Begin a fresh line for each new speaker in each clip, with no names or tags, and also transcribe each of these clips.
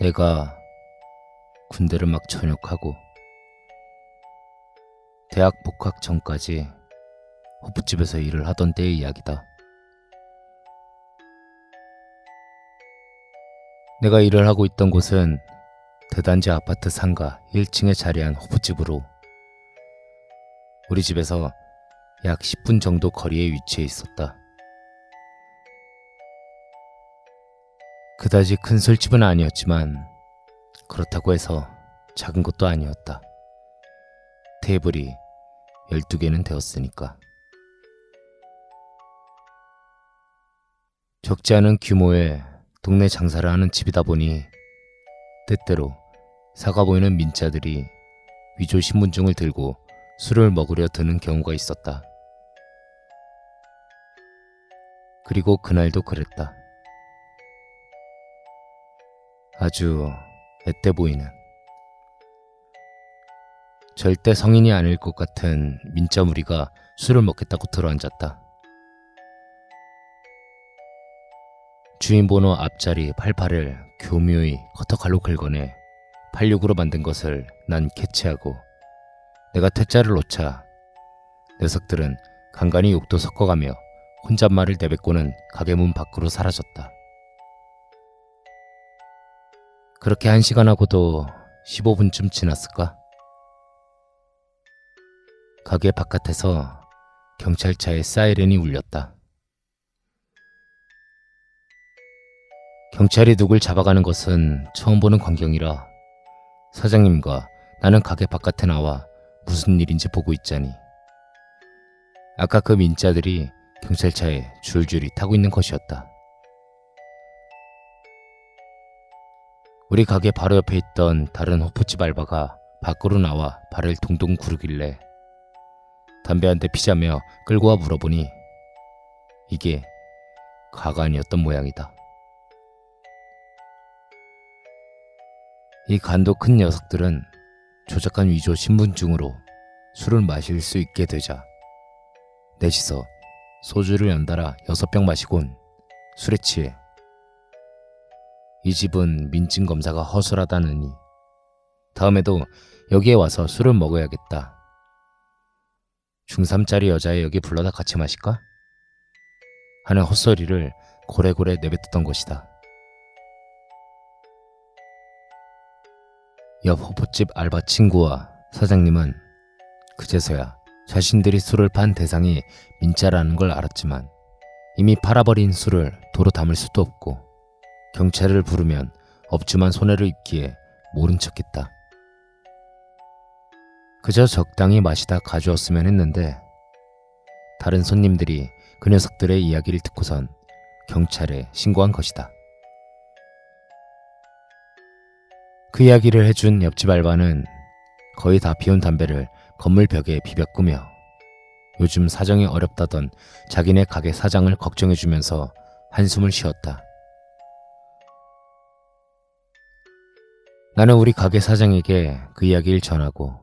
내가 군대를 막 전역하고 대학 복학 전까지 호프집에서 일을 하던 때의 이야기다. 내가 일을 하고 있던 곳은 대단지 아파트 상가 1층에 자리한 호프집으로 우리 집에서 약 10분 정도 거리에 위치해 있었다. 그다지 큰 술집은 아니었지만 그렇다고 해서 작은 것도 아니었다. 테이블이 12개는 되었으니까. 적지 않은 규모의 동네 장사를 하는 집이다 보니 때때로 사가 보이는 민자들이 위조 신분증을 들고 술을 먹으려 드는 경우가 있었다. 그리고 그날도 그랬다. 아주 앳돼 보이는 절대 성인이 아닐 것 같은 민자 무리가 술을 먹겠다고 들어앉았다. 주인 번호 앞자리 88을 교묘히 커터칼로 긁어내 86으로 만든 것을 난 캐치하고 내가 퇴짜를 놓자 녀석들은 간간히 욕도 섞어가며 혼잣말을 내뱉고는 가게 문 밖으로 사라졌다. 그렇게 한 시간 하고도 15분쯤 지났을까? 가게 바깥에서 경찰차의 사이렌이 울렸다. 경찰이 누굴 잡아가는 것은 처음 보는 광경이라 사장님과 나는 가게 바깥에 나와 무슨 일인지 보고 있자니 아까 그 민자들이 경찰차에 줄줄이 타고 있는 것이었다. 우리 가게 바로 옆에 있던 다른 호프집 알바가 밖으로 나와 발을 동동 구르길래 담배 한 대 피자며 끌고 와 물어보니 이게 가관이었던 모양이다. 이 간도 큰 녀석들은 조작한 위조 신분증으로 술을 마실 수 있게 되자 넷이서 소주를 연달아 여섯 병 마시곤 술에 취해 이 집은 민증 검사가 허술하다느니 다음에도 여기에 와서 술을 먹어야겠다. 중3짜리 여자애 여기 불러다 같이 마실까? 하는 헛소리를 고래고래 내뱉었던 것이다. 옆 호프집 알바 친구와 사장님은 그제서야 자신들이 술을 판 대상이 민자라는 걸 알았지만 이미 팔아버린 술을 도로 담을 수도 없고 경찰을 부르면 없지만 손해를 입기에 모른 척했다. 그저 적당히 마시다 가져왔으면 했는데 다른 손님들이 그 녀석들의 이야기를 듣고선 경찰에 신고한 것이다. 그 이야기를 해준 옆집 알바는 거의 다 피운 담배를 건물 벽에 비벼 꾸며 요즘 사정이 어렵다던 자기네 가게 사장을 걱정해주면서 한숨을 쉬었다. 나는 우리 가게 사장에게 그 이야기를 전하고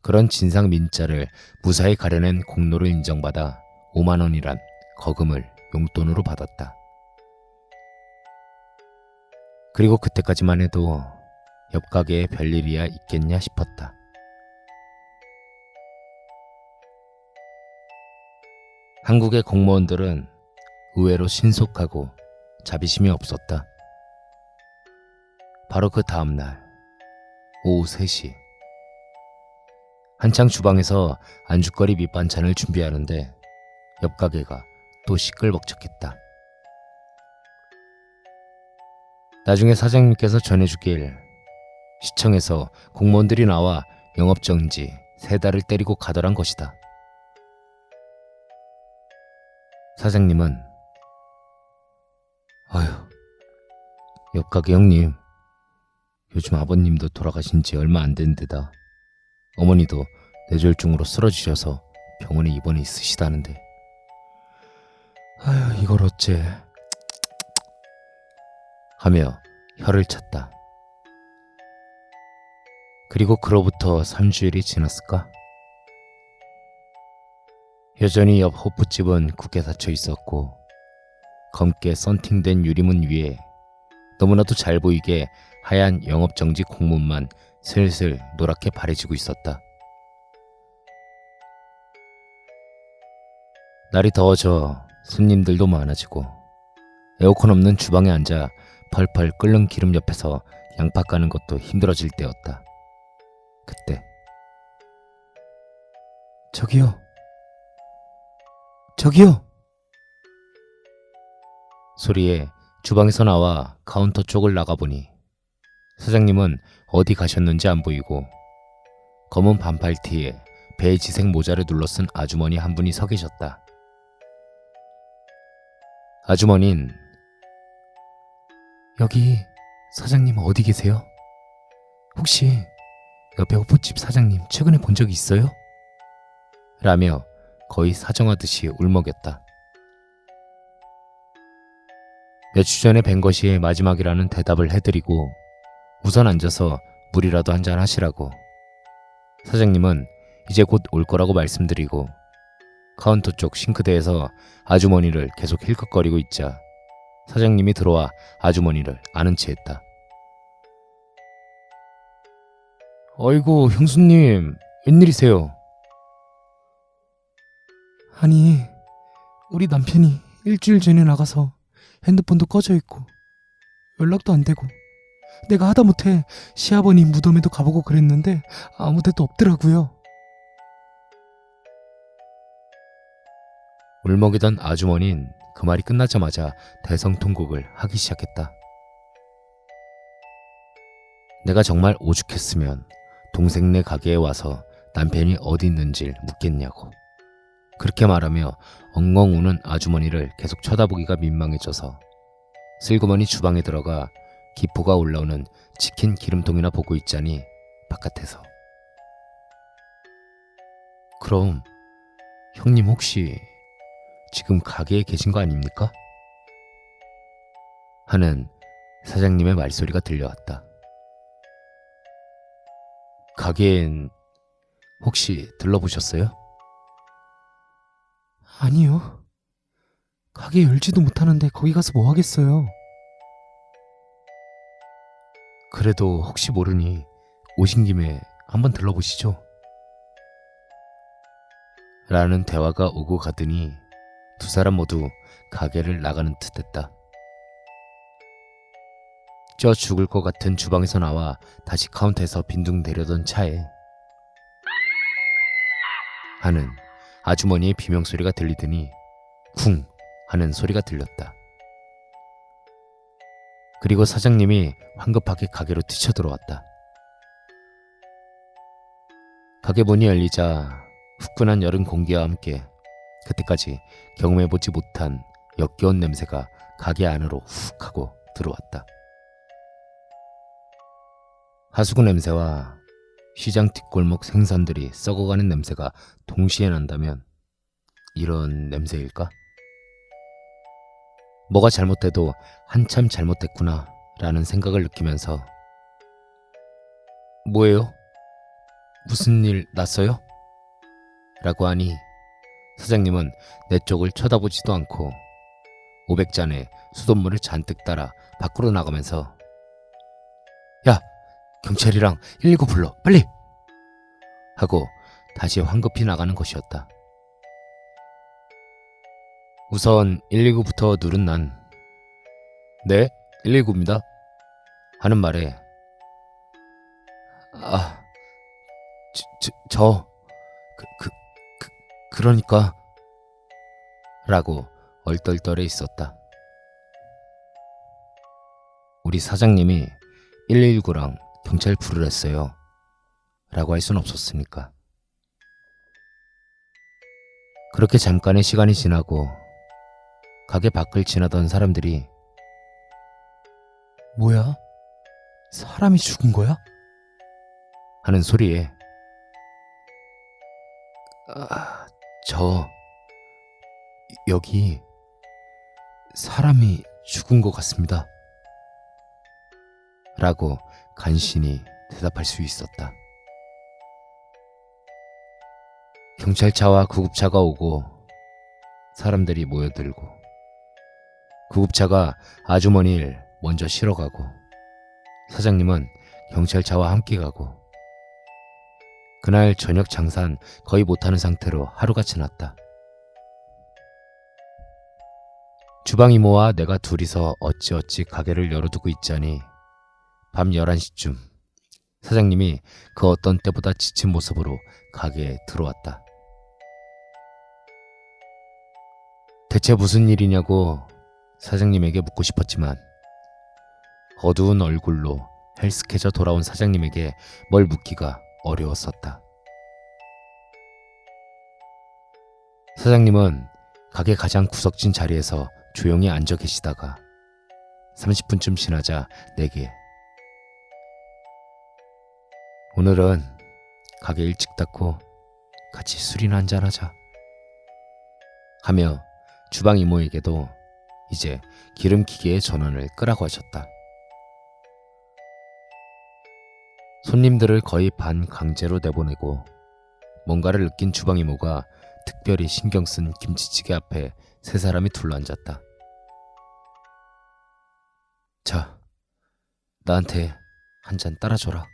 그런 진상 민자를 무사히 가려낸 공로를 인정받아 5만 원이란 거금을 용돈으로 받았다. 그리고 그때까지만 해도 옆 가게에 별일이야 있겠냐 싶었다. 한국의 공무원들은 의외로 신속하고 자비심이 없었다. 바로 그 다음날 오후 3시 한창 주방에서 안주거리 밑반찬을 준비하는데 옆 가게가 또 시끌벅적했다. 나중에 사장님께서 전해주길 시청에서 공무원들이 나와 영업정지 세 달을 때리고 가더란 것이다. 사장님은 아휴 옆 가게 형님 요즘 아버님도 돌아가신 지 얼마 안 된 데다 어머니도 뇌졸중으로 쓰러지셔서 병원에 입원해 있으시다는데 아휴 이걸 어째 하며 혀를 찼다. 그리고 그로부터 3주일이 지났을까? 여전히 옆 호프집은 굳게 닫혀 있었고 검게 썬팅된 유리문 위에 너무나도 잘 보이게 하얀 영업정지 공문만 슬슬 노랗게 바래지고 있었다. 날이 더워져 손님들도 많아지고 에어컨 없는 주방에 앉아 펄펄 끓는 기름 옆에서 양파 까는 것도 힘들어질 때였다. 그때 저기요. 저기요. 소리에 주방에서 나와 카운터 쪽을 나가보니 사장님은 어디 가셨는지 안 보이고 검은 반팔 티에 베이지색 모자를 눌러쓴 아주머니 한 분이 서 계셨다. 아주머닌 여기 사장님 어디 계세요? 혹시 옆에 호프집 사장님 최근에 본 적이 있어요? 라며 거의 사정하듯이 울먹였다. 몇주 전에 뵌 것이 마지막이라는 대답을 해드리고 우선 앉아서 물이라도 한잔 하시라고 사장님은 이제 곧 올 거라고 말씀드리고 카운터 쪽 싱크대에서 아주머니를 계속 힐끗거리고 있자 사장님이 들어와 아주머니를 아는 체 했다. 어이구 형수님 웬일이세요?
아니, 우리 남편이 일주일 전에 나가서 핸드폰도 꺼져 있고 연락도 안 되고 내가 하다못해 시아버님 무덤에도 가보고 그랬는데 아무 데도 없더라고요.
울먹이던 아주머니는 그 말이 끝나자마자 대성통곡을 하기 시작했다. 내가 정말 오죽했으면 동생네 가게에 와서 남편이 어디 있는지 묻겠냐고. 그렇게 말하며 엉엉 우는 아주머니를 계속 쳐다보기가 민망해져서 슬그머니 주방에 들어가 기포가 올라오는 치킨 기름통이나 보고 있자니 바깥에서. 그럼 형님 혹시 지금 가게에 계신 거 아닙니까? 하는 사장님의 말소리가 들려왔다. 가게엔 혹시 들러보셨어요?
아니요. 가게 열지도 못하는데 거기 가서 뭐 하겠어요.
그래도 혹시 모르니 오신 김에 한번 들러보시죠. 라는 대화가 오고 가더니 두 사람 모두 가게를 나가는 듯 했다. 쪄 죽을 것 같은 주방에서 나와 다시 카운터에서 빈둥대려던 차에 하는 아주머니의 비명소리가 들리더니 쿵 하는 소리가 들렸다. 그리고 사장님이 황급하게 가게로 뛰쳐들어왔다. 가게 문이 열리자 후끈한 여름 공기와 함께 그때까지 경험해보지 못한 역겨운 냄새가 가게 안으로 훅 하고 들어왔다. 하수구 냄새와 시장 뒷골목 생선들이 썩어가는 냄새가 동시에 난다면 이런 냄새일까? 뭐가 잘못돼도 한참 잘못됐구나 라는 생각을 느끼면서 뭐예요? 무슨 일 났어요? 라고 하니 사장님은 내 쪽을 쳐다보지도 않고 500잔의 수돗물을 잔뜩 따라 밖으로 나가면서 야 경찰이랑 119 불러 빨리 하고 다시 황급히 나가는 것이었다. 우선 119부터 누른 난 네, 119입니다. 하는 말에 아, 저, 저, 저 그, 그, 그, 그러니까 라고 얼떨떨해 있었다. 우리 사장님이 119랑 경찰 부르랬어요. 라고 할 순 없었으니까. 그렇게 잠깐의 시간이 지나고 가게 밖을 지나던 사람들이
뭐야? 사람이 죽은 거야?
하는 소리에 아, 저 여기 사람이 죽은 것 같습니다. 라고 간신히 대답할 수 있었다. 경찰차와 구급차가 오고 사람들이 모여들고 구급차가 아주머니를 먼저 쉬러 가고 사장님은 경찰차와 함께 가고 그날 저녁 장산 거의 못하는 상태로 하루가 지났다. 주방 이모와 내가 둘이서 어찌어찌 가게를 열어두고 있자니 밤 11시쯤 사장님이 그 어떤 때보다 지친 모습으로 가게에 들어왔다. 대체 무슨 일이냐고 사장님에게 묻고 싶었지만 어두운 얼굴로 헬스케져 돌아온 사장님에게 뭘 묻기가 어려웠었다. 사장님은 가게 가장 구석진 자리에서 조용히 앉아 계시다가 30분쯤 지나자 내게 오늘은 가게 일찍 닫고 같이 술이나 한잔 하자 하며 주방 이모에게도 이제 기름기계의 전원을 끄라고 하셨다. 손님들을 거의 반 강제로 내보내고 뭔가를 느낀 주방 이모가 특별히 신경 쓴 김치찌개 앞에 세 사람이 둘러앉았다. 자, 나한테 한 잔 따라줘라.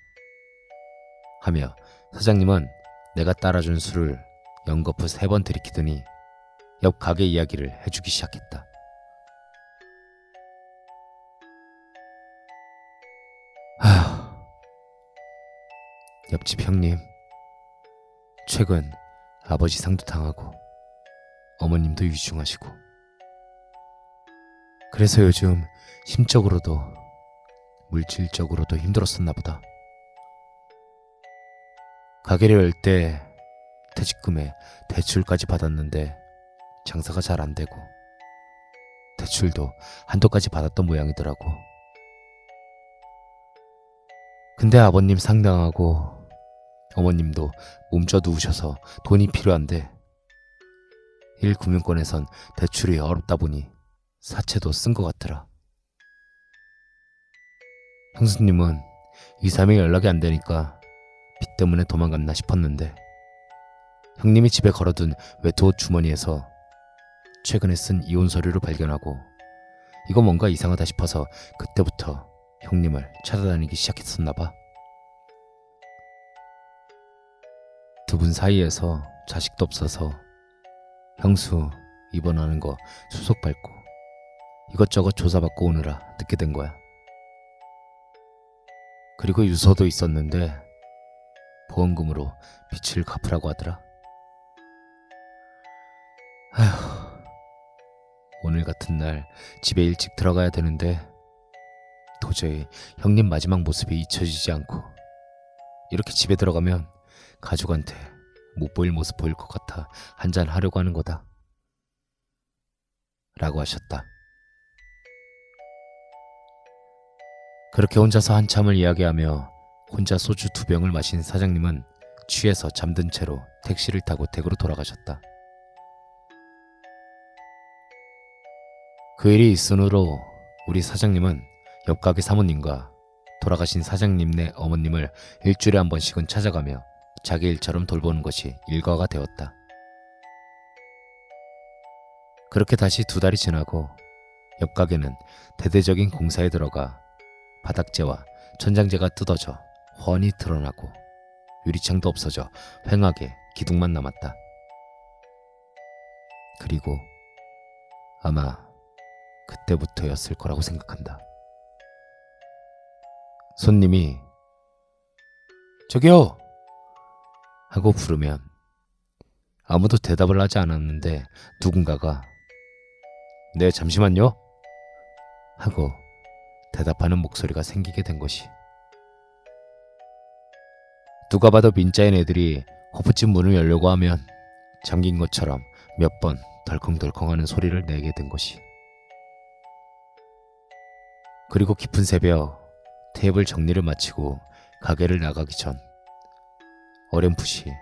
하며 사장님은 내가 따라준 술을 연거푸 세 번 들이키더니 옆 가게 이야기를 해주기 시작했다. 아휴, 옆집 형님, 최근 아버지 상도 당하고 어머님도 위중하시고 그래서 요즘 심적으로도 물질적으로도 힘들었었나 보다. 가게를 열 때 퇴직금에 대출까지 받았는데 장사가 잘 안 되고 대출도 한도까지 받았던 모양이더라고. 근데 아버님 상당하고 어머님도 몸져 누우셔서 돈이 필요한데 1금융권에선 대출이 어렵다 보니 사채도 쓴 것 같더라. 형수님은 2, 3일 연락이 안 되니까 빚 때문에 도망갔나 싶었는데 형님이 집에 걸어둔 외투옷 주머니에서 최근에 쓴 이혼 서류를 발견하고 이거 뭔가 이상하다 싶어서 그때부터 형님을 찾아다니기 시작했었나 봐. 두 분 사이에서 자식도 없어서 형수 입원하는 거 수속 밟고 이것저것 조사받고 오느라 늦게 된 거야. 그리고 유서도 있었는데 보험금으로 빚을 갚으라고 하더라. 아휴, 오늘 같은 날 집에 일찍 들어가야 되는데 도저히 형님 마지막 모습이 잊혀지지 않고 이렇게 집에 들어가면 가족한테 못 보일 모습 보일 것 같아 한잔 하려고 하는 거다. 라고 하셨다. 그렇게 혼자서 한참을 이야기하며 혼자 소주 두 병을 마신 사장님은 취해서 잠든 채로 택시를 타고 댁으로 돌아가셨다. 그 일이 있은 후로 우리 사장님은 옆 가게 사모님과 돌아가신 사장님네 어머님을 일주일에 한 번씩은 찾아가며 자기 일처럼 돌보는 것이 일과가 되었다. 그렇게 다시 두 달이 지나고 옆 가게는 대대적인 공사에 들어가 바닥재와 천장재가 뜯어져 훤히 드러나고 유리창도 없어져 휑하게 기둥만 남았다. 그리고 아마 그때부터였을 거라고 생각한다. 손님이 저기요! 하고 부르면 아무도 대답을 하지 않았는데 누군가가 네, 잠시만요. 하고 대답하는 목소리가 생기게 된 것이 누가 봐도 민자인 애들이 허브집 문을 열려고 하면 잠긴 것처럼 몇 번 덜컹덜컹하는 소리를 내게 된 것이 그리고 깊은 새벽 테이블 정리를 마치고 가게를 나가기 전 어렴풋이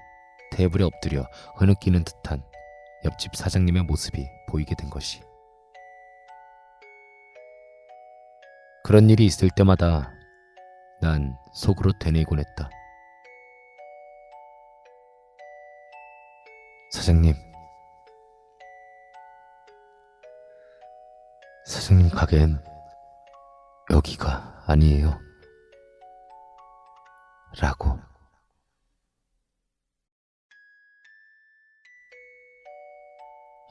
테이블에 엎드려 흐느끼는 듯한 옆집 사장님의 모습이 보이게 된 것이 그런 일이 있을 때마다 난 속으로 되뇌곤 했다. 사장님, 사장님 가게엔 여기가 아니에요. 라고.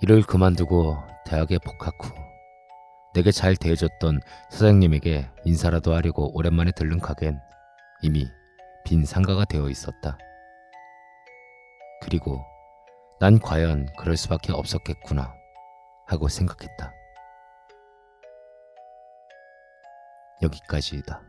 일을 그만두고 대학에 복학 후 내게 잘 대해줬던 사장님에게 인사라도 하려고 오랜만에 들른 가게는 이미 빈 상가가 되어 있었다. 그리고 난 과연 그럴 수밖에 없었겠구나 하고 생각했다. 여기까지이다.